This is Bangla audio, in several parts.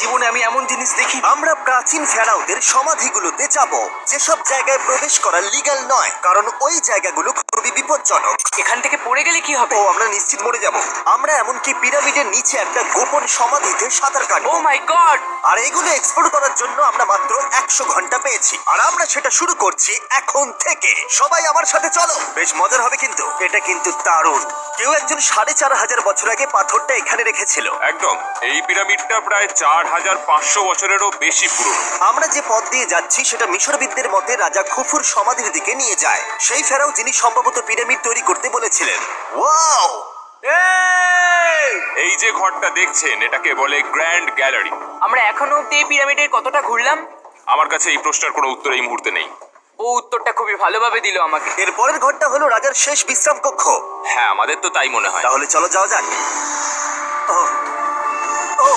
জীবনে আমি এমন জিনিস দেখি, আমরা প্রাচীন ফেরাওদের সমাধিগুলোতে যাব, যেসব জায়গায় প্রবেশ করা লিগ্যাল নয়, কারণ ওই জায়গাগুলো খুবই বিপজ্জনক। এখান থেকে পড়ে গেলে কি হবে? ও আমরা নিশ্চিত মরে যাব। আমরা এমনকি পিরামিডের নিচে একটা গোপন সমাধিতে সাঁতার ও মাই গড আর এগুলো এক্সপ্লোর করার জন্য আমরা মাত্র একশো ঘণ্টা পেয়েছি। আর আমরা সেটা শুরু করছি এখন থেকে। সবাই আমার সাথে চলো। বেশ মজার হবে কিন্তু। এটা কিন্তু দারুণ। কেউ একজন সাড়ে চার হাজার বছর আগে পাথরটা এখানে রেখেছিল। একদম। এই পিরামিডটা প্রায় চার হাজার পাঁচশো বছরেরও বেশি পুরনো। আমরা যে পথ দিয়ে যাচ্ছি সেটা মিশরবিদদের মতে রাজা খুফুর সমাধির দিকে নিয়ে যায়। সেই ফেরাও যিনি সম্ভবত পিরামিড তৈরি করতে বলেছিলেন। ওয়াও! এই! যে ঘরটা দেখছেন এটাকে বলে গ্র্যান্ড গ্যালারি। আমরা এখনও অব্দি এই পিরামিডের কতটা ঘুরলাম? আমার কাছে এই প্রশ্নের কোনো উত্তর এই মুহূর্তে নেই। ও উত্তরটা খুবই ভালোভাবে দিল আমাকে। এর পরের ঘরটা হলো রাজার শেষ বিশ্রাম কক্ষ। হ্যাঁ আমাদের তো তাই মনে হয়। তাহলে চলো যাওয়া যাক। ও ও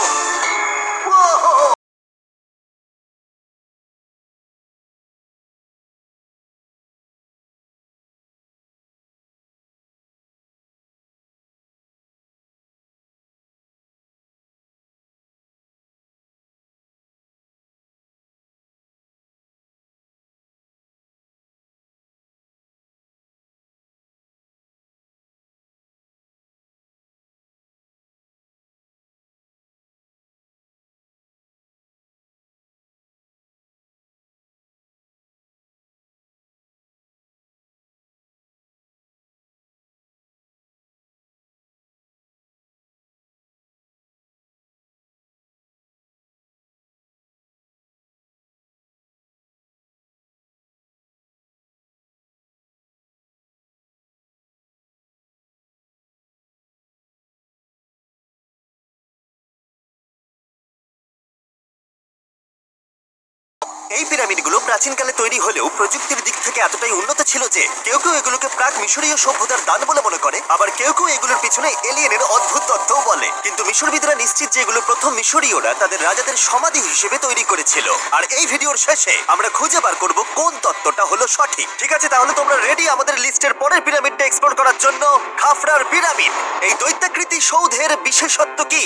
এই পিরামিডগুলো প্রাচীনকালে তৈরি হলেও প্রযুক্তির দিক থেকে এতটাই উন্নত ছিল যে কেউ কেউ এগুলোকে প্রাক মিশরীয় সভ্যতার দান বলে মনে করে, আবার কেউ কেউ এগুলোর পিছনে এলিয়েনের অদ্ভুত তত্ত্বও বলে। কিন্তু মিশরবিদরা নিশ্চিত যে এগুলো প্রথম মিশরীয়রা তাদের রাজাদের সমাধি হিসেবে তৈরি করেছিল। আর এই ভিডিওর শেষে আমরা খুঁজে বার করব কোন তত্ত্বটা হলো সঠিক। ঠিক আছে, তাহলে তোমরা রেডি আমাদের লিস্টের পরের পিরামিডটা এক্সপ্লোর করার জন্য খাফরার পিরামিড। এই দৈত্যাকৃতি সৌধের বিশেষত্ব কি?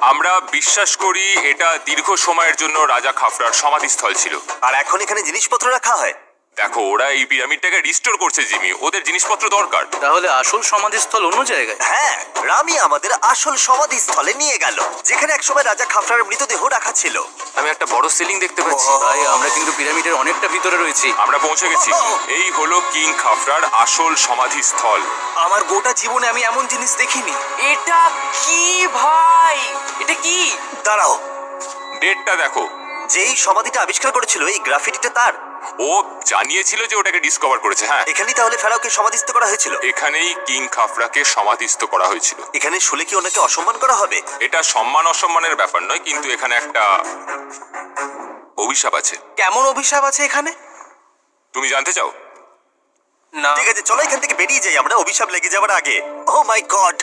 আমরা বিশ্বাস করি এটা দীর্ঘ সময়ের জন্য রাজা খাফরার সমাধিস্থল ছিল। আর এখন এখানে জিনিসপত্র রাখা হয়। দেখো ওরা এই পিরামিডটাকে রিস্টোর করছে জিমি। ওদের জিনিসপত্র দরকার। তাহলে আসল সমাধিস্থল অন্য জায়গায়? হ্যাঁ রামি আমাদের আসল সমাধিস্থলে নিয়ে গেল যেখানে একসময় রাজা খাফরার মৃতদেহ রাখা ছিল। আমি একটা বড় সিলিং দেখতে পাচ্ছি। ভাই আমরা কিন্তু পিরামিডের অনেকটা ভিতরে রয়েছি। আমরা পৌঁছে গেছি। এই হলো কিং খাফরার আসল সমাধিস্থল। আমার গোটা জীবনে আমি এমন জিনিস দেখিনি। এটা কি ভাই? এটা কি? দাঁড়াও। ডেটটা দেখো। যেই সমাধিটা আবিষ্কার করেছিল এই গ্রাফিটিটা তার? ও জানিয়েছিল যে ওটাকে ডিসকভার করেছে হ্যাঁ। এখানেই তাহলে ফেরাওকে সমাধিস্থ করা হয়েছিল? এখানেই কিং খাফরাকে সমাধিস্থ করা হয়েছিল। এখানে শুলে কি ওনাকে অসম্মান করা হবে? এটা সম্মান অসম্মানের ব্যাপার নয় কিন্তু এখানে একটা অভিশাপ আছে। কেমন অভিশাপ আছে এখানে? তুমি জানতে চাও? না। ঠিক আছে চলো এখান থেকে বেরিয়ে যাই আমরা অভিশাপ লেগে যাওয়ার আগে। ও মাই গড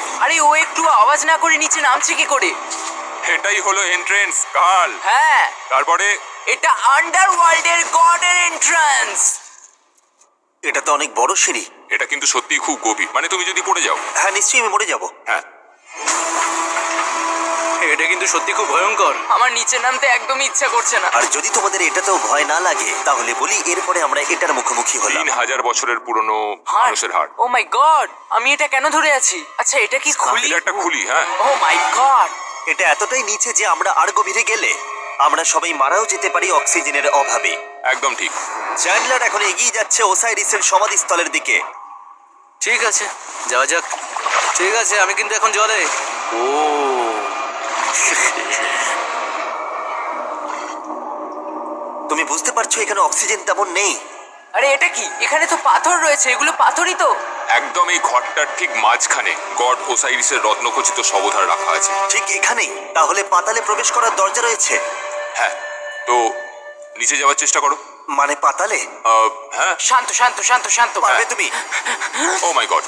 আরে ও একটু আওয়াজ না করে নিচে নামছে কি করে? এটাই হলো এন্ট্রেন্স কাল। হ্যাঁ। তারপরে? এটা আন্ডারওয়ার্ল্ডের গড গডের এন্ট্রান্স এটা তো অনেক বড় সিঁড়ি। এটা কিন্তু সত্যি খুব গভীর। মানে তুমি যদি পড়ে যাও। হ্যাঁ নিশ্চয়ই আমি মরে যাব। হ্যাঁ। এটা কিন্তু সত্যি খুব ভয়ঙ্কর। আমার নিচে নামতে একদমই ইচ্ছা করছে না। আর যদি তোমাদের এটাতেও ভয় না লাগে তাহলে বলি এরপরে আমরা এটার মুখোমুখি হলাম। তিন হাজার বছরের পুরনো মানুষের হাড় ও মাই গড আমি এটা কেন ধরে আছি? আচ্ছা এটা কি খুলি? এটা একটা খুলি হ্যাঁ। ও মাই গড এটা এতটাই নিচে যে আমরা আর গভীরে গেলে আমরা সবাই মারাও যেতে পারি অক্সিজেনের অভাবে। একদম ঠিক। চ্যান্ডলার এখন এগিয়ে যাচ্ছে ওসাইরিসের সমাধিস্থলের দিকে। ঠিক আছে যাওয়া যাক। ঠিক আছে আমি কিন্তু এখন জলে। ও তুমি বুঝতে পারছ এখানে অক্সিজেন তেমন নেই? আরে এটা কি? এখানে তো পাথর রয়েছে এগুলো পাথরই তো। একদম এই ঘরটার ঠিক মাঝখানে গড ওসাইরিসের রত্নখচিত সবধার রাখা আছে। ঠিক এখানেই। তাহলে পাতালে প্রবেশ করার দরজা রয়েছে। হ্যাঁ তো নিচে যাওয়ার চেষ্টা করো। মানে পাতালে? আহ, হ্যাঁ। শান্ত শান্ত শান্ত শান্ত। পারবে তুমি। ও মাই গড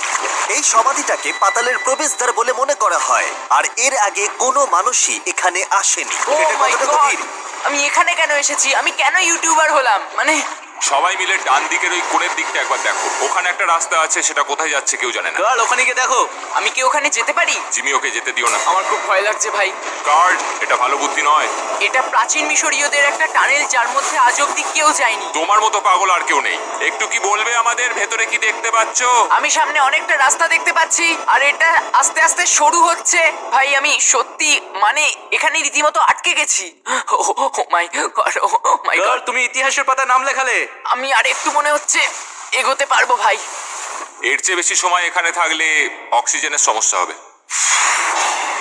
এই সমাধিটাকে পাতালের প্রবেশদ্বার বলে মনে করা হয়। আর এর আগে কোনো মানুষই এখানে আসেনি। ও এটা মাই কতটা গড গভীর আমি এখানে কেন এসেছি? আমি কেন ইউটিউবার হলাম? মানে সবাই মিলে ডান দিকের ওই কোণের দিকটা একবার দেখো। ওখানে একটা রাস্তা আছে সেটা কোথায় যাচ্ছে কেউ জানে না। ওখানে গিয়ে দেখো। আমি কি ওখানে যেতে পারি? জিমি ওকে যেতে দিও না। আমার খুব ভয় লাগছে ভাই। গার্ড এটা ভালো বুদ্ধি নয়। এটা প্রাচীন মিশরীয়দের একটা টানেল যার মধ্যে আজ অব্দি কেউ যায়নি। তোমার মতো পাগল আর কেউ নেই। একটু কি বলবে আমাদের? ভেতরে কি দেখতে পাচ্ছো? আমি সামনে অনেকটা রাস্তা দেখতে পাচ্ছি আর এটা আস্তে আস্তে সরু হচ্ছে। ভাই আমি সত্যি মানে এখানে রীতিমতো আটকে গেছি। ও my god oh my god তুমি ইতিহাসের পাতায় নাম লেখালে। আমি আর একটু মনে হচ্ছে এগোতে পারব ভাই। এর চেয়ে বেশি সময় এখানে থাকলে অক্সিজেনের সমস্যা হবে।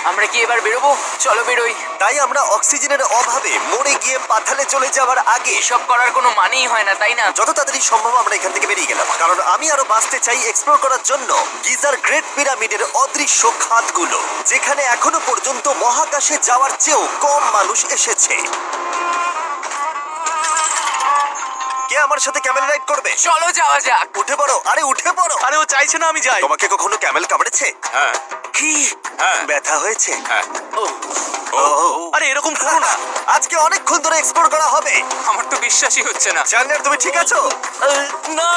আমরা কি এবার বেরোবো? চলো বেরোই। তাই আমরা অক্সিজেনের অভাবে মরে গিয়ে পাতালে চলে যাওয়ার আগে এসব করার কোনো মানেই হয় না তাই না? যত তাড়াতাড়ি সম্ভব আমরা এখান থেকে বেরিয়ে গেলাম। কারণ আমি আরও বাঁচতে চাই এক্সপ্লোর করার জন্য গিজার গ্রেট পিরামিডের অদৃশ্য খাতগুলো যেখানে এখনও পর্যন্ত মহাকাশে যাওয়ার চেয়েও কম মানুষ এসেছে। কে আমার সাথে ক্যামেল রাইড করবে। চলো যাওয়া যাক। উঠে পড়ো। আরে উঠে পড়ো। আরে ও চাইছে না আমি যাই। তোমাকে কখনো ক্যামেল কামড়েছে? হ্যাঁ। কি? হ্যাঁ। ব্যথা হয়েছে? হ্যাঁ। ও। ও। আরে এরকম করো না। আজকে অনেকক্ষণ ধরে এক্সপ্লোর করা হবে। আমার তো বিশ্বাসই হচ্ছে না। জানলার তুমি ঠিক আছো? না।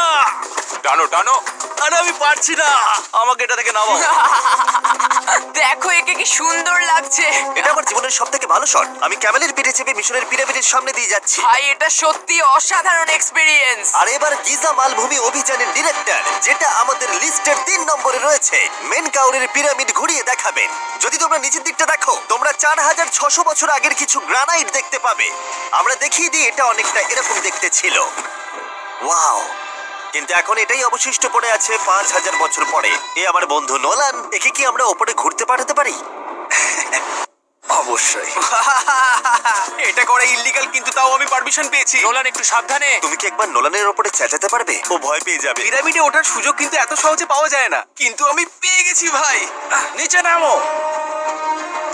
টানো টানো। আরে আমি পারছি না। আমাকে এটা থেকে নামাও। দেখো একে কি সুন্দর লাগছে। এটা আমার জীবনের সব থেকে ভালো শট। আমি ক্যামেলের পিঠে চেপে মিশরের পিরামিডের সামনে দিয়ে যাচ্ছি। ভাই এটা সত্যি অসাধারণ এক্সপিরিয়েন্স আর এবার গিজা মালভূমি অভিযানের ডিরেক্টর যেটা আমাদের লিস্টের তিন নম্বরে রয়েছে। মেন কাউরের পিরামিড ঘুরিয়ে দেখাবেন। যদি তোমরা নিচের দিকটা দেখো, তোমরা চার হাজার ছশো বছর আগের কিছু গ্রানাইট দেখতে পাবে। আমরা দেখিয়ে দিই, এটা অনেকটা এরকম দেখতে ছিল। ওয়াও কিন্তু এখন এটাই অবশিষ্ট পড়ে আছে পাঁচ হাজার বছর পরে। এ আমার বন্ধু নোলান, একে কি আমরা ওপরে ঘুরতে পাঠাতে পারি? অবশ্যই। এটা করা ইল্লিগাল কিন্তু তাও আমি পারমিশন পেয়েছি। নোলান একটু সাবধানে। তুমি কি একবার নোলানের ওপরে চেঁচাতে পারবে? ও ভয় পেয়ে যাবে। পিরামিডে ওঠার সুযোগ কিন্তু এত সহজে পাওয়া যায় না। কিন্তু আমি পেয়ে গেছি ভাই। নিচে নামো।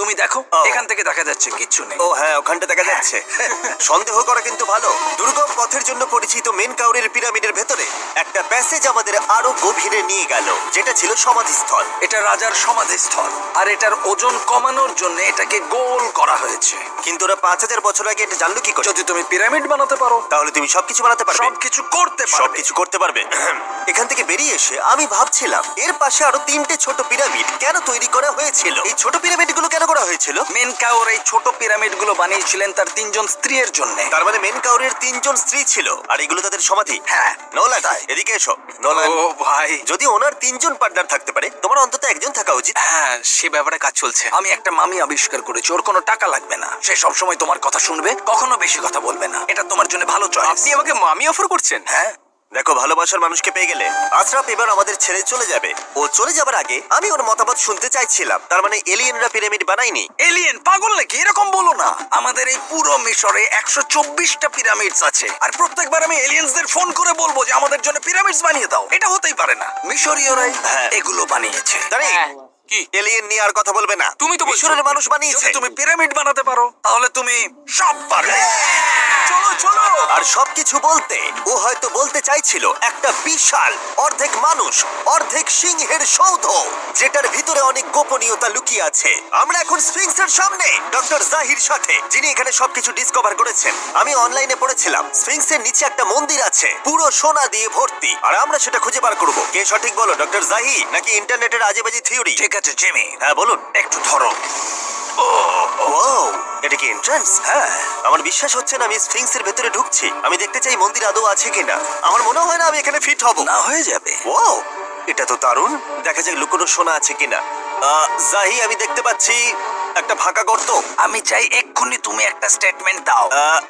তুমি দেখো এখান থেকে দেখা যাচ্ছে কিছু নেই। ও হ্যাঁ ওখানটা দেখা যাচ্ছে। সন্দেহ করা কিন্তু ভালো। দুর্গম পথের জন্য পরিচিত মেন কাউরের পিরামিডের ভেতরে একটা প্যাসেজ আমাদের আরও গভীরে নিয়ে গেল যেটা ছিল সমাধিস্থল। এটা রাজার সমাধিস্থল আর এটার ওজন কমানোর জন্য এটাকে গোল করা হয়েছে। কিন্তু ওরা পাঁচ হাজার বছর আগে এটা জানলো কি করে? যদি তুমি পিরামিড বানাতে পারো তাহলে তুমি সবকিছু বানাতে পারবে। সবকিছু করতে পারবে। সবকিছু করতে পারবে। এখান থেকে বেরিয়ে এসে আমি ভাবছিলাম এর পাশে আরও তিনটে ছোট পিরামিড কেন তৈরি করা হয়েছিল? এই ছোট পিরামিডগুলো কেন করা হয়েছিল। মেনকাওর এই ছোট পিরামিডগুলো বানিয়েছিলেন তার তিনজন স্ত্রীর জন্য। তার মানে মেন কাউরের তিনজন স্ত্রী ছিল। আর এগুলো তাদের সমাধি? হ্যাঁ। নোলান এদিকে এসো। নোলান ও ভাই। যদি ওনার তিনজন পার্টনার থাকতে পারে তোমার অন্তত একজন থাকা উচিত। হ্যাঁ সে ব্যাপারে কাজ চলছে। আমি একটা মামি আবিষ্কার করেছি ওর কোনো টাকা লাগবে না। সে সব সময় তোমার কথা শুনবে কখনো বেশি কথা বলবে না। এটা তোমার জন্য ভালো চয়েস আপনি আমাকে মামি অফার করছেন? হ্যাঁ। দেখো ভালোবাসার মানুষকে পেয়ে গেলে আশরাফ এবার আমাদের ছেড়ে চলে যাবে। ও চলে যাবার আগে আমি ওর মতামত শুনতে চাইছিলাম। তার মানে এলিয়েনরা পিরামিড বানায়নি। এলিয়েন পাগল নাকি? এরকম বলো না। আমাদের এই পুরো মিশরে একশো চব্বিশটা পিরামিডস আছে। আর প্রত্যেকবার আমি এলিয়েন্সদের ফোন করে বলব যে আমাদের জন্য পিরামিডস বানিয়ে দাও। এটা হতেই পারে না। মিশরীয়রাই হ্যাঁ। এগুলো বানিয়েছে। হ্যাঁ। কি এলিয়েন নিয়ে আর কথা বলবে না? তুমি তো মিশরের মানুষ বানিয়েছে। তুমি পিরামিড বানাতে পারো তাহলে তুমি সব পারবে। চলো চলো। আর সবকিছু বলতে ও হয়তো বলতে চাইছিল একটা বিশাল অর্ধেক মানুষ অর্ধেক সিংহের সৌধ যেটার ভিতরে অনেক গোপনীয়তা লুকিয়ে আছে। আমরা এখন স্ফিংসের সামনে ডক্টর জাহির সাথে যিনি এখানে সবকিছু ডিসকভার করেছেন। আমি অনলাইনে পড়েছিলাম স্ফিংসের নিচে একটা মন্দির আছে পুরো সোনা দিয়ে ভর্তি। আর আমরা সেটা খুঁজে বার করব। কে সঠিক বলো ডক্টর জাহি নাকি ইন্টারনেটের আজেবাজি থিওরি ঠিক আছে জিমি। হ্যাঁ বলুন। একটু ধরো। ওয়াও এটা কি এন্ট্রান্স হ্যাঁ। আমার বিশ্বাস হচ্ছে না আমি স্ফিংসের ভেতরে ঢুকছি। আমি দেখতে চাই মন্দির আদৌ আছে কিনা। আমার মনে হয় না আমি এখানে ফিট হব। না হয়ে যাবে। ওয়াও এটা তো দারুণ। দেখা যাক লুকোনো সোনা আছে কিনা। আহ, জাহি আমি দেখতে পাচ্ছি একটা ফাঁকা গর্ত। আমি চাই এক্ষুনি তুমি একটা স্টেটমেন্ট দাও। আহ,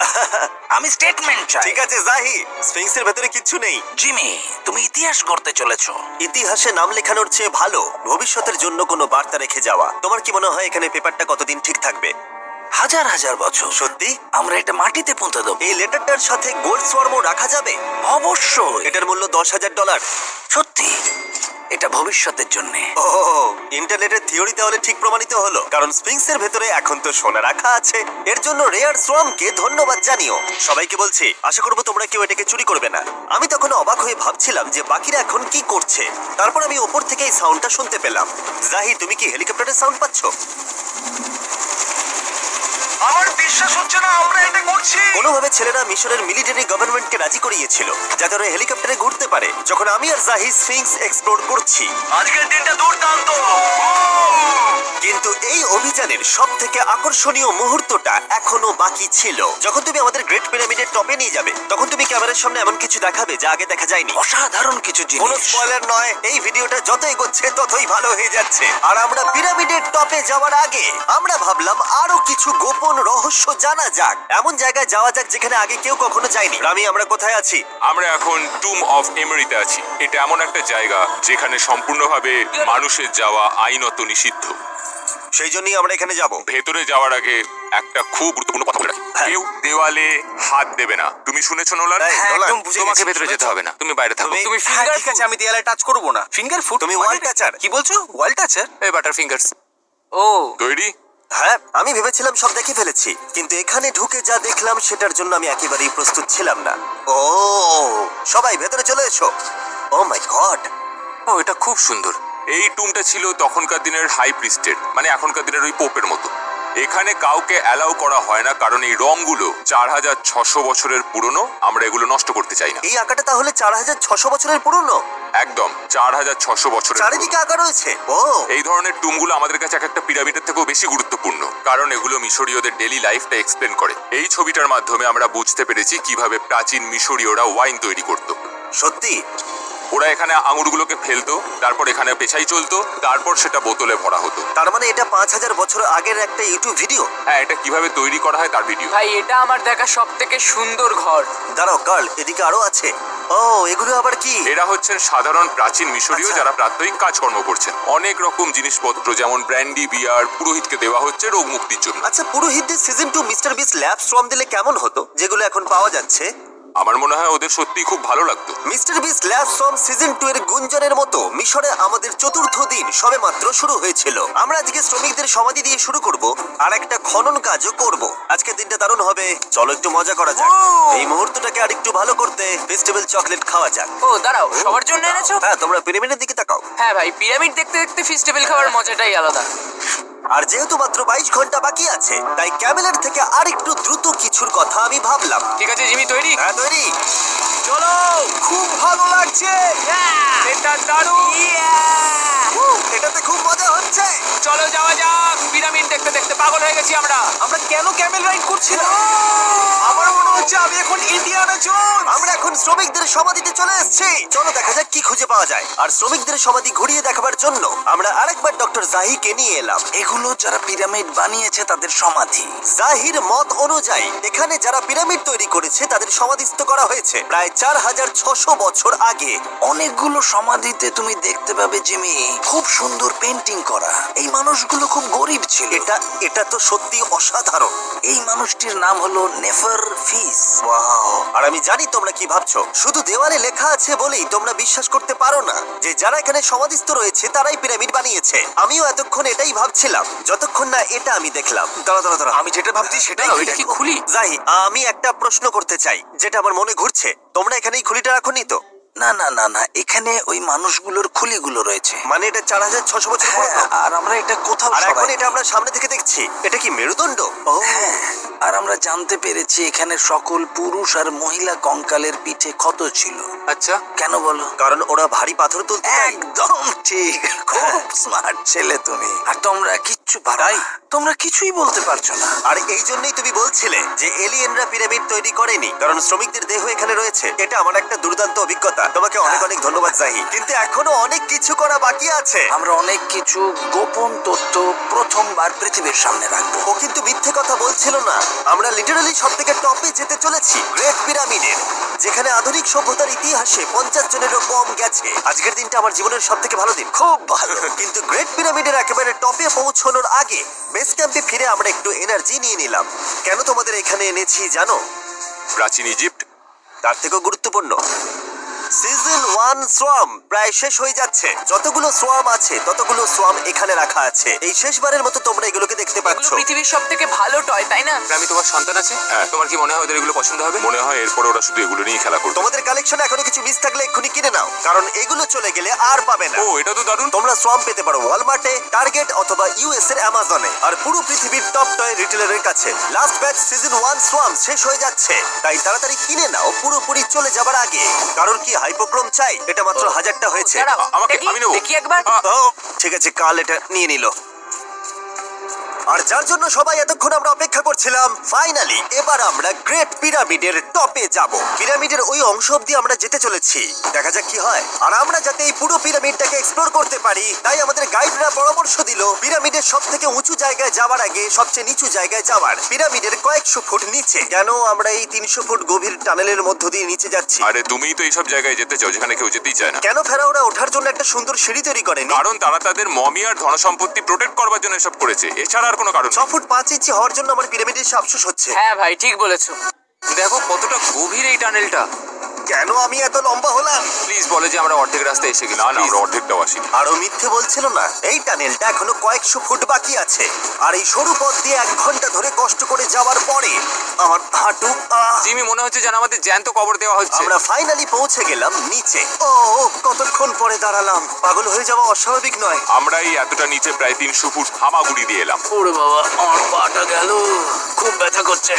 আমি স্টেটমেন্ট চাই। ঠিক আছে জাহি। স্ফিংসের ভেতরে কিচ্ছু নেই। জিমি তুমি ইতিহাস করতে চলেছো। ইতিহাসে নাম লেখানোর চেয়ে ভালো ভবিষ্যতের জন্য কোনো বার্তা রেখে যাওয়া। তোমার কি মনে হয় এখানে পেপারটা কতদিন ঠিক থাকবে? হাজার হাজার বছর। সত্যি? আমরা এটা মাটিতে পুঁতে দেবো। এই লেটারটার সাথে গোল্ড সোয়ার্ম রাখা যাবে? অবশ্যই। এটার মূল্য দশ হাজার ডলার। সত্যি? এটা ভবিষ্যতের জন্য। ও ইন্টারনেটের থিওরি তাহলে ঠিক প্রমাণিত হলো। কারণ স্পিংসের ভেতরে এখন তো সোনা রাখা আছে। এর জন্য রেয়ার সোয়ামকে ধন্যবাদ জানিও। সবাইকে বলছি আশা করব তোমরা কেউ এটাকে চুরি করবে না। আমি তখন অবাক হয়ে ভাবছিলাম যে বাকিরা এখন কি করছে। তারপর আমি ওপর থেকে এই সাউন্ডটা শুনতে পেলাম। জাহি তুমি কি হেলিকপ্টারের সাউন্ড পাচ্ছ? বিশ্বাস হচ্ছে না আমরা এটা করছি। কোনোভাবে ছেলেরা মিশরের মিলিটারি গভর্নমেন্টকে রাজি করিয়েছিল যাতে ওরা হেলিকপ্টারে ঘুরতে পারে যখন আমি আর জাহি স্ফিংস এক্সপ্লোর করছি। আজকের দিনটা দুর্দান্ত। কিন্তু এই অভিযানের সব থেকে আকর্ষণীয় মুহূর্তটা এখনও বাকি ছিল। যখন তুমি আমাদের গ্রেট পিরামিডের টপে নিয়ে যাবে তখন তুমি ক্যামেরার সামনে এমন কিছু দেখাবে যা আগে দেখা যায়নি। অসাধারণ কিছু কোনো জিনিস স্পয়লার নয় এই ভিডিওটা যত এগোচ্ছে ততই ভালো হয়ে যাচ্ছে। আর আমরা পিরামিডের টপে যাওয়ার আগে আমরা ভাবলাম আরও কিছু গোপন রহস্য জানা যাক এমন জায়গায় যাওয়া যাক যেখানে আগে কেউ কখনো যায়নি। আমি আমরা কোথায় আছি? আমরা এখন টুম অফ এমারিতে আছি। এটা এমন একটা জায়গা যেখানে সম্পূর্ণভাবে মানুষের যাওয়া আইনত নিষিদ্ধ। সেই জন্যই আমরা এখানে যাব। ভেতরে যাওয়ার আগে একটা খুব গুরুত্বপূর্ণ কথা বলে রাখি। হ্যাঁ। কেউ দেওয়ালে হাত দেবে না। তুমি শুনেছো নোলান? হ্যাঁ, নোলান, একদম বুঝে তোমাকে গেছি, ভেতরে যেতে হবে না। তুমি বাইরে থাকো। তুমি- তুমি হ্যাঁ, ফিঙ্গার ঠিক আছে আমি দেয়ালে টাচ করব না। ফিঙ্গার ফুড তুমি wall toucher। কি বলছো? ওয়াল টাচার এই বাটার ফিঙ্গারস ও। তৈরি? হ্যাঁ আমি ভেবেছিলাম সব দেখে ফেলেছি কিন্তু এখানে ঢুকে যা দেখলাম সেটার জন্য আমি একেবারেই প্রস্তুত ছিলাম না। ও সবাই ভেতরে চলে এসো। ও মাই গড। ও এটা খুব সুন্দর। এই টুমটা ছিল তখনকার দিনের হাই প্রিস্টের মানে এখনকার দিনের ওই পোপের মতো। এখানে কাউকে অ্যালাউ করা হয় না কারণ এই রংগুলো চার হাজার ছশো বছরের পুরনো আমরা এগুলো নষ্ট করতে চাই না। এই আঁকাটা তাহলে চার হাজার ছশো বছরের পুরনো? একদম চার হাজার ছশো বছরের চারিদিকে। আঁকা রয়েছে ও। এই ধরনের টুমগুলো আমাদের কাছে এক একটা পিরামিডের থেকেও বেশি গুরুত্বপূর্ণ কারণ এগুলো মিশরীয়দের ডেলি লাইফটা এক্সপ্লেন করে। এই ছবিটার মাধ্যমে আমরা বুঝতে পেরেছি কীভাবে প্রাচীন মিশরীয়রা ওয়াইন তৈরি করত। সত্যি? ওরা এখানে আঙুরগুলোকে ফেলতো তারপর এখানে পেছাই চলতো তারপর সেটা বোতলে ভরা হতো। তার মানে এটা পাঁচ হাজার বছর আগের একটা ইউটিউব ভিডিও? হ্যাঁ এটা কীভাবে তৈরি করা হয় তার ভিডিও। ভাই এটা আমার দেখা সব থেকে সুন্দর ঘর। দাঁড়াও কার্ল এদিকে আরও আছে। ও এগুলো আবার কি? এরা হচ্ছেন সাধারণ প্রাচীন মিশরীয় আচ্ছা। যারা প্রাত্যহিক কাজকর্ম করছেন। অনেক রকম জিনিসপত্র যেমন ব্র্যান্ডি বিয়ার পুরোহিতকে দেওয়া হচ্ছে রোগ মুক্তির জন্য। আচ্ছা পুরোহিতদের season two mister Beast lab swarm দিলে কেমন হতো যেগুলো এখন পাওয়া যাচ্ছে? আমার মনে হয় ওদের সত্যি খুব ভালো লাগতো। Mister Beast lab swarm season two এর গুঞ্জনের মতো মিশরে আমাদের চতুর্থ দিন সবে মাত্র শুরু হয়েছিল। আমরা আজকে শ্রমিকদের সমাধি দিয়ে শুরু করব আর একটা খনন কাজও করব। আজকের দিনটা দারুণ হবে। চলো একটু মজা করা যাক। এই মুহূর্তটাকে আর একটু ভালো করতে ফেস্টিভ্যাল চকলেট খাওয়া যাক। ও দাঁড়াও সবার জন্য এনেছো? হ্যাঁ তোমরা পিরামিডের দিকে তাকাও। হ্যাঁ ভাই পিরামিড দেখতে দেখতে ফেস্টিভ্যাল খাওয়ার মজাটাই আলাদা। আর যেহেতু মাত্র বাইশ ঘণ্টা বাকি আছে তাই ক্যামেলের থেকে আর একটু দ্রুত কিছুর কথা আমি ভাবলাম। ঠিক আছে জিমি তৈরি? হ্যাঁ তৈরি। চলো খুব ভালো লাগছে। এটা দারুণ। এটাতে খুব মজা হচ্ছে। চলো যাওয়া যাক। পিরামিড দেখতে দেখতে পাগল হয়ে গেছি আমরা। আমরা কেন ক্যামেল রাইড করছিলাম আমার মনে হচ্ছে আমি এখন ইন্ডিয়ানা জোন আমরা এখন শ্রমিকদের সমাধিতে চলে এসেছি। চলো দেখা যাক কি খুঁজে পাওয়া যায়। আর শ্রমিকদের সমাধি ঘুরিয়ে দেখাবার জন্য আমরা আরেকবার ডক্টর জাহিকে নিয়ে এলাম। এগুলো যারা পিরামিড বানিয়েছে তাদের সমাধি। জাহির মত অনুযায়ী এখানে যারা পিরামিড তৈরি করেছে তাদের সমাধিস্থ করা হয়েছে প্রায় চার হাজার ছশো বছর আগে। অনেকগুলো সমাধিতে তুমি দেখতে পাবে জিমি। খুব সুন্দর পেন্টিং করা। এই মানুষগুলো খুব গরিব ছিল। এটা এটা তো সত্যি অসাধারণ। এই মানুষটির নাম হলো নেফার ফিস ওয়াও আর আমি জানি তোমরা কি ভাবছ। শুধু দেওয়ালে লেখা আছে বলেই তোমরা বিশ্বাস করতে পারো না। যে যারা এখানে সমাধিস্থ রয়েছে তারাই পিরামিড বানিয়েছে। আমিও এতক্ষণ এটাই ভাবছিলাম। যতক্ষণ না এটা আমি দেখলাম। দাঁড়া দাঁড়া দাঁড়া আমি যেটা ভাবছি সেটাই দাঁড়াও, এটা কি খুলি? যাই আমি একটা প্রশ্ন করতে চাই যেটা আমার মনে ঘুরছে। তোমরা এখানে এই খুলিটা রাখোনি তো? না না না না এখানে ওই মানুষগুলোর খুলিগুলো রয়েছে। মানে এটা চার হাজার ছশো বছর হ্যাঁ, পুরনো। আর আমরা এটা কোথাও আর এখন সরাইনি। এটা আমরা সামনে থেকে দেখছি। এটা কি মেরুদণ্ড? ও হ্যাঁ আর আমরা জানতে পেরেছি এখানে সকল পুরুষ আর মহিলা কঙ্কালের পিঠে ক্ষত ছিল। আচ্ছা। কেন বলো? কারণ ওরা ভারী পাথর তুলতে চায়। একদম ঠিক। খুব স্মার্ট ছেলে তুমি। আর তোমরা কিচ্ছু পারাই তোমরা কিছুই বলতে পারছ না। আর এই জন্যই তুমি বলছিলে যে এলিয়েনরা পিরামিড তৈরি করেনি কারণ শ্রমিকদের দেহ এখানে রয়েছে। এটা আমার একটা দুর্দান্ত অভিজ্ঞতা। তোমাকে অনেক অনেক ধন্যবাদ জাহি। কিন্তু এখনও অনেক কিছু করা বাকি আছে। আমরা অনেক কিছু গোপন তথ্য প্রথমবার পৃথিবীর সামনে রাখব। ও কিন্তু মিথ্যে কথা বলছিল না। আমরা লিটারালি সব থেকে টপে যেতে চলেছি গ্রেট পিরামিডের যেখানে আধুনিক সভ্যতার ইতিহাসে পঞ্চাশ জনেরও কম গেছে। আজকের দিনটা আমার জীবনের সব থেকে ভালো দিন। খুব ভালো। কিন্তু গ্রেট পিরামিডের একেবারে টপে পৌঁছানোর আগে বেস ক্যাম্পে ফিরে আমরা একটু এনার্জি নিয়ে নিলাম। কেন তোমাদের এখানে এনেছি জানো? প্রাচীন ইজিপ্ট তার থেকেও গুরুত্বপূর্ণ। সোয়াম প্রায় শেষ হয়ে যাচ্ছে। যতগুলো সোয়াম আছে ততগুলো সোয়াম এখানে রাখা আছে। এই শেষবারের মতো তোমরা এগুলোকে দেখতে এগুলো পাচ্ছ। পৃথিবীর সব থেকে ভালো টয় তাই না? গ্রামে তোমার সন্তান আছে। হ্যাঁ। তোমার কি মনে হয় ওদের এগুলো পছন্দ হবে? মনে হয় এরপর ওরা শুধু এগুলো নিয়ে খেলা করবে। তোমাদের কালেকশনে এখনও কিছু মিস থাকলে এক্ষুনি কিনে নাও কারণ এগুলো চলে গেলে আর পাবে না। ও এটা তো দারুণ। তোমরা সোয়াম পেতে পারো ওয়ালমার্টে টার্গেট অথবা ইউএস এর অ্যামাজনে আর পুরো পৃথিবীর টপ টয় রিটেলারের কাছে last batch season one swarm শেষ হয়ে যাচ্ছে। তাই তাড়াতাড়ি কিনে নাও পুরোপুরি চলে যাবার আগে। কারণ কি হাইপোক্রোম চাই? এটা মাত্র হাজারটা হয়েছে। দাঁড়াও, আমাকে- দেখি, আমি নেব। দেখি একবার। ও ঠিক আছে কাল এটা নিয়ে নিল। আর যার জন্য সবাই এতক্ষণ আমরা অপেক্ষা করছিলাম ফাইনালি এবার আমরা গ্রেট পিরামিডের টপে যাব। পিরামিডের ওই অংশ অব্দি আমরা যেতে চলেছি। দেখা যাক কি হয়। আর আমরা যাতে এই পুরো পিরামিডটাকে এক্সপ্লোর করতে পারি তাই আমাদের গাইডরা পরামর্শ দিল পিরামিডের সব থেকে উঁচু জায়গায় যাওয়ার আগে সবচেয়ে নিচু জায়গায় যাওয়ার। পিরামিডের কয়েকশো ফুট নিচে। কেন আমরা এই তিনশো ফুট গভীর টানেলের মধ্য দিয়ে নিচে যাচ্ছি? আরে তুমিই তো এইসব জায়গায় যেতে চাও যেখানে কেউ যেতেই চায় না। কেন ফেরাওরা ওঠার জন্য একটা সুন্দর সিঁড়ি তৈরি করেনি? কারণ তারা তাদের মমি আর ধনসম্পত্তি প্রোটেক্ট করবার জন্য এসব করেছে। এছাড়া আর কোনো কারণ। ছ ফুট পাঁচ ইঞ্চি হওয়ার জন্য আমার পিরামিডের সব শেষ হচ্ছে। হ্যাঁ ভাই ঠিক বলেছ। দেখো কতটা গভীর এই টানেলটা। কেন আমি এত লম্বা হলাম? প্লিজ বলে যে আমরা অর্ধেক রাস্তায় এসে গেছি। না না আমরা অর্ধেকটাও আসিনি। আরও মিথ্যে বলছিল না? এই টানেলটা এখনও কয়েকশো ফুট বাকি আছে। আর এই সরু পথ দিয়ে এক ঘণ্টা ধরে কষ্ট করে যাওয়ার পরে আমার হাঁটু আহ! জিমি মনে হচ্ছে যেন আমাদের জ্যান্ত কবর দেওয়া হচ্ছে। আমরা ফাইনালি পৌঁছে গেলাম নিচে। ও ও, কতক্ষণ পরে দাঁড়ালাম? পাগল হয়ে যাওয়া অস্বাভাবিক নয়। আমরা এই এতটা নিচে প্রায় তিনশো ফুট হামাগুড়ি দিয়ে এলাম। ওরে বাবা আমার পাটা গেল। খুব ব্যথা করছে।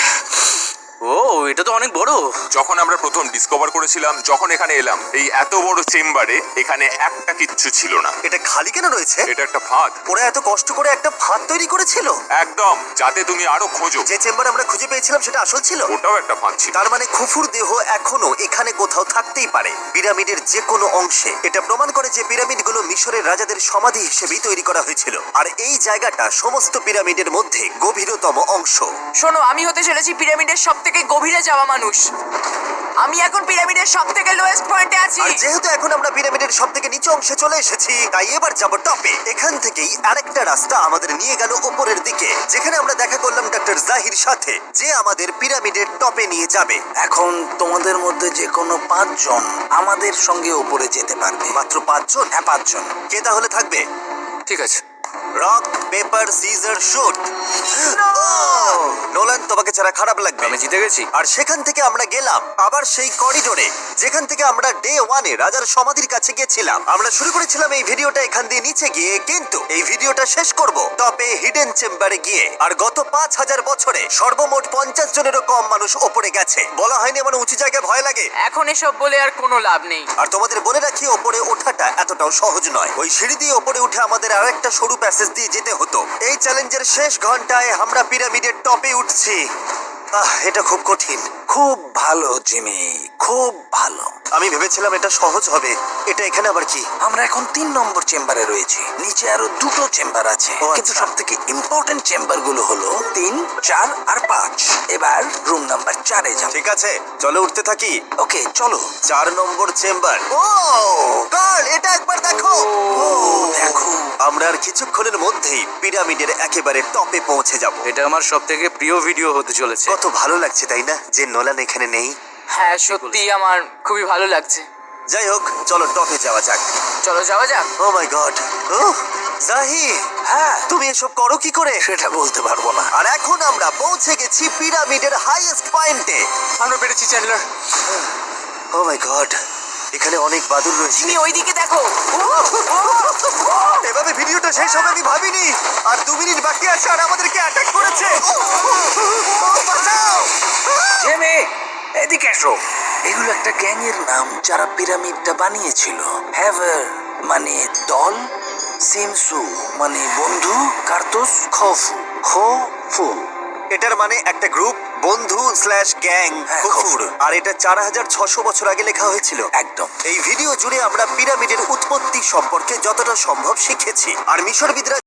ও এটা তো অনেক বড়। যখন আমরা প্রথম ডিসকভার করেছিলাম যখন এখানে এলাম এই এত বড় চেম্বারে এখানে একটা কিচ্ছু ছিল না। এটা খালি কেন রয়েছে? এটা একটা ফাঁদ। ওরা এত কষ্ট করে একটা ফাঁদ তৈরি করেছিল? একদম যাতে তুমি আরও খোঁজো। যে চেম্বার আমরা খুঁজে পেয়েছিলাম সেটা আসল ছিল? ওটাও একটা ফাঁদ ছিল। তার মানে খুফুর দেহ এখনও এখানে কোথাও থাকতেই পারে। পিরামিডের যে কোনো অংশে। এটা প্রমাণ করে যে পিরামিডগুলো মিশরের রাজাদের সমাধি হিসেবেই তৈরি করা হয়েছিল। আর এই জায়গাটা সমস্ত পিরামিডের মধ্যে গভীরতম অংশ। শোনো আমি হতে চলেছি পিরামিডের সব থেকে গভীরে যাওয়া মানুষ। আমি এখন পিরামিডের সব থেকে লোয়েস্ট পয়েন্টে আছি। আর যেহেতু এখন আমরা পিরামিডের সব থেকে নিচু অংশে চলে এসেছি তাই এবার যাব টপে এখান থেকেই আরেকটা রাস্তা আমাদের নিয়ে গেল উপরের দিকে যেখানে আমরা দেখা করলাম ডক্টর জাহির সাথে যে আমাদের পিরামিডের টপে নিয়ে যাবে। এখন তোমাদের মধ্যে যে কোনো পাঁচজন আমাদের সঙ্গে উপরে যেতে পারবে। মাত্র পাঁচজন? হ্যাঁ পাঁচজন। কে তাহলে থাকবে? ঠিক আছে। রক পেপার সিজার শুট তোমাকে ছাড়া খারাপ লাগবে। আমি জিতে গেছি। আর সেখান থেকে আমরা গেলাম আবার সেই করিডোরে যেখান থেকে আমরা ডে ওয়ানে রাজার সমাধির কাছে গেছিলাম। আমরা শুরু করেছিলাম এই ভিডিওটা এখান দিয়ে নিচে গিয়ে কিন্তু এই ভিডিওটা শেষ করব টপে হিডেন চেম্বারে গিয়ে। আর গত পাঁচ হাজার বছরে সর্বমোট পঞ্চাশ জনেরও কম মানুষ ওপরে গেছে। বলা হয়নি আমার উঁচু জায়গায় ভয় লাগে। এখন এসব বলে আর কোনো লাভ নেই। আর তোমাদের বলে রাখি ওপরে ওঠাটা এতটাও সহজ নয়। ওই সিঁড়ি দিয়ে ওপরে উঠে আমাদের আরেকটা সরু সরু প্যাসেজ দিয়ে যেতে হতো। এই চ্যালেঞ্জের শেষ ঘন্টায় আমরা পিরামিডের টপে উঠছি। আহ এটা খুব কঠিন। খুব ভালো জিমি। খুব ভালো। আমি ভেবেছিলাম এটা সহজ হবে। এটা এখানে আবার কি? আমরা এখন তিন নম্বর চেম্বারে রয়েছি। নিচে আরও দুটো চেম্বার আছে। কিন্তু আচ্ছা। সব থেকে ইম্পর্টেন্ট চেম্বারগুলো হলো তিন চার আর পাঁচ। এবার রুম নাম্বার চারে যাব ঠিক আছে চলো উঠতে থাকি। ওকে চলো। চার নম্বর চেম্বার। ও কার্ল এটা একবার দেখো। ও দেখো। আমরা আর কিছুক্ষণের মধ্যেই পিরামিডের একেবারে টপে পৌঁছে যাব। এটা আমার সব থেকে প্রিয় ভিডিও হতে চলেছে। কত ভালো লাগছে তাই না? যে নোলান এখানে নেই। হ্যাঁ সত্যি আমার খুবই ভালো লাগছে। যাই হোক চলো টপে যাওয়া যাক। চলো যাওয়া যাক। ও মাই গড ও জাহি! হ্যাঁ। তুমি এসব করো কি করে? সেটা বলতে পারব না। আর এখন আমরা পৌঁছে গেছি পিরামিডের হাইয়েস্ট পয়েন্টে আমরা পেরেছি চ্যান্ডলার ও মাই গড এখানে অনেক বাদুর রয়েছে। তুমি ওইদিকে দেখো। এভাবে ভিডিওটা শেষ হবে আমি ভাবিনি। আর দু মিনিট বাকি আছে আর আমাদেরকে অ্যাটাক করেছে। ও, এদিকে এসো। এগুলো একটা গ্যাং এর নাম যারা পিরামিডটা বানিয়েছিল। হ্যাভার মানে দল সিমসু মানে বন্ধু কার্তোস খফু খফু এটার মানে একটা গ্রুপ বন্ধু স্ল্যাশ গ্যাং কুকুর। কুকুর। আর এটা চার হাজার ছশো বছর আগে লেখা হয়েছিল। একদম। এই ভিডিও জুড়ে আমরা পিরামিডের উৎপত্তি সম্পর্কে যতটা সম্ভব শিখেছি। আর মিশরবিদরা